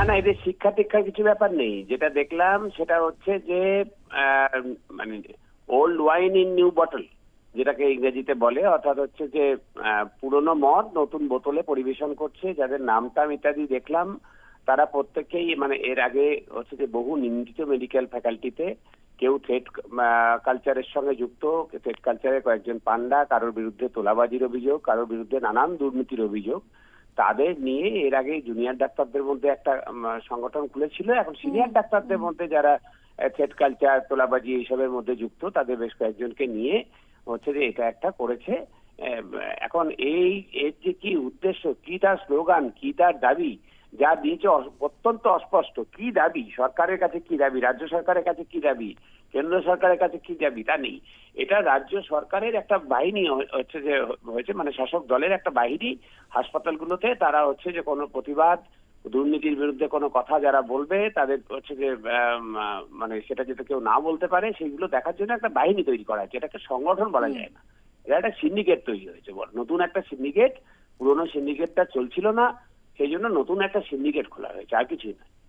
না না, এদের শিক্ষা টিক্ষার কিছু ব্যাপার নেই। যেটা দেখলাম সেটা হচ্ছে যে মানে old wine in new bottle যেটাকে ইংরেজিতে বলে, অর্থাৎ হচ্ছে যে পুরনো মদ নতুন বোতলে পরিবেশন করছে, যাদের নাম টাম ইত্যাদি দেখলাম, তারা প্রত্যেকেই মানে এর আগে হচ্ছে যে বহু নিন্দিত মেডিকেল ফ্যাকাল্টিতে কেউ থ্রেড কালচারের সঙ্গে যুক্ত থ্রেড কালচারের কয়েকজন পান্ডা কারোর বিরুদ্ধে তোলাবাজির অভিযোগ, কারোর বিরুদ্ধে নানান দুর্নীতির অভিযোগ। তাদের নিয়ে এর আগে জুনিয়র ডাক্তারদের মধ্যে একটা সংগঠন খুলেছিল। এখন সিনিয়র ডাক্তারদের মধ্যে যারা থ্রেড কালচার তোলাবাজি এইসবের মধ্যে যুক্ত তাদের বেশ কয়েকজনকে নিয়ে হচ্ছে যে এটা একটা করেছে। এখন এই এর যে কি উদ্দেশ্য কি তার স্লোগান কি তার দাবি যা দিয়েছে অত্যন্ত অস্পষ্ট। কি দাবি? সরকারের কাছে কি দাবি? রাজ্য সরকারের কাছে কি দাবি? কেন্দ্র সরকারের কাছে কি দাবি? তা নেই। এটা রাজ্য সরকারের একটা বাহিনী হচ্ছে যে হয়েছে মানে শাসক দলের একটা বাহিনী হাসপাতালগুলোতে। তারা হচ্ছে যে কোনো প্রতিবাদ দুর্নীতির বিরুদ্ধে কোনো কথা যারা বলবে তাদের হচ্ছে যে মানে সেটা যাতে কেউ না বলতে পারে সেগুলো দেখার জন্য একটা বাহিনী তৈরি করা হয়েছে। এটাকে সংগঠন বলা যায় না। এটা একটা সিন্ডিকেট তৈরি হয়েছে। বল নতুন একটা সিন্ডিকেট পুরোনো সিন্ডিকেটটা চলছিল না। সেই জন্য নতুন একটা সিন্ডিকেট খোলা হয়েছে আর কিছুই না।